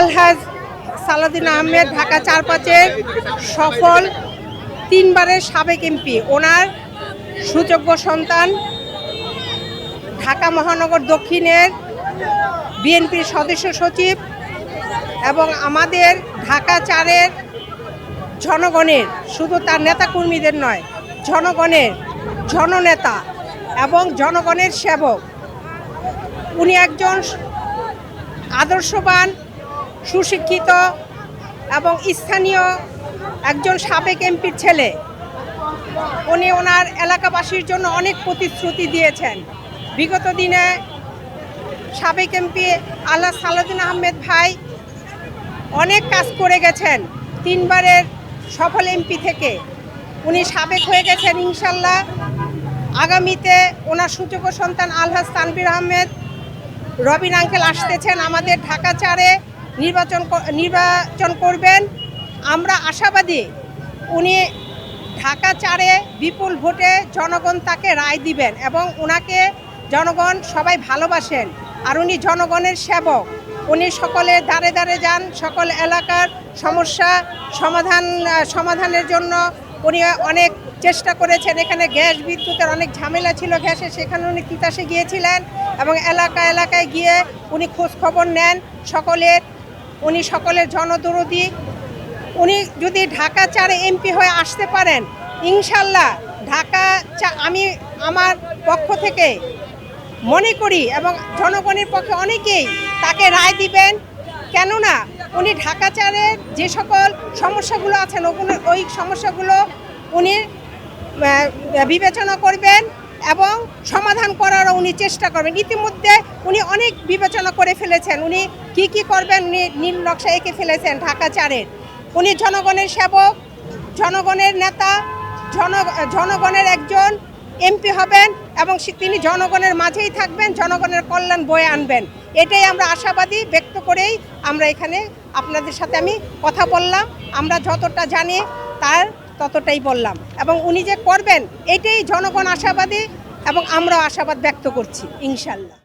আলহাজ সালাদিন আহমেদ, ঢাকা চার পাঁচের সফল তিনবারের সাবেক এমপি। ওনার সুযোগ্য সন্তান ঢাকা মহানগর দক্ষিণের বিএনপির সদস্য সচিব এবং আমাদের ঢাকা চারের জনগণের, শুধু তার নেতাকর্মীদের নয়, জনগণের জননেতা এবং জনগণের সেবক। উনি একজন আদর্শবান সুশিক্ষিত এবং স্থানীয় একজন সাবেক এমপির ছেলে। উনি ওনার এলাকাবাসীর জন্য অনেক প্রতিশ্রুতি দিয়েছেন। বিগত দিনে সাবেক এমপি আল্লাহ সালাউদ্দিন আহমেদ ভাই অনেক কাজ করে গেছেন তিনবারের সফল এমপি থেকে। উনি সাবেক হয়ে গেছেন ইনশাল্লাহ আগামীতে ওনার সুযোগ্য সন্তান আলহাজ তানবির আহমেদ, রবিন আঙ্কেল আসতেছেন আমাদের ঢাকা চারে। নির্বাচন নির্বাচন করবেন। আমরা আশাবাদী উনি ঢাকা চারে বিপুল ভোটে জনগণ তাকে রায় দিবেন এবং ওনাকে জনগণ সবাই ভালোবাসেন। আর উনি জনগণের সেবক। উনি সকলে দাঁড়ে দাঁড়ে যান, সকল এলাকার সমস্যা সমাধান, সমাধানের জন্য উনি অনেক চেষ্টা করেছেন। এখানে গ্যাস, বিদ্যুতের অনেক ঝামেলা ছিল গ্যাসে, সেখানে উনি তিতাসে গিয়েছিলেন এবং এলাকা, এলাকায় গিয়ে উনি খোঁজ খবর নেন। সকলের উনি সকলের জনদরদি। উনি যদি ঢাকা চারে এমপি হয়ে আসতে পারেন, ইনশাল্লাহ ঢাকা চা- আমি আমার পক্ষ থেকে মনে করি এবং জনগণের পক্ষে অনেকেই তাকে রায় দিবেন। কেননা উনি ঢাকা চারের যে সকল সমস্যাগুলো আছেন ওগুলো ওই সমস্যাগুলো উনি বিবেচনা করবেন। এবং সমাধান করারও উনি চেষ্টা করবেন। ইতিমধ্যে উনি অনেক বিবেচনা করে ফেলেছেন। উনি কি কি করবেন, উনি নীল নকশা এঁকে ফেলেছেন ঢাকা চারের। উনি জনগণের সেবক, জনগণের নেতা, জন, জনগণের একজন এমপি হবেন এবং তিনি জনগণের মাঝেই থাকবেন, জনগণের কল্যাণ বয়ে আনবেন। এটাই আমরা আশাবাদী ব্যক্ত করেই আমরা এখানে আপনাদের সাথে আমি কথা বললাম। আমরা যতটা জানি তার ততটাই বললাম। এবং উনি যে করবেন, এটাই জনগণ আশাবাদী এবং আমরাও আশাবাদ ব্যক্ত করছি, ইনশাল্লাহ।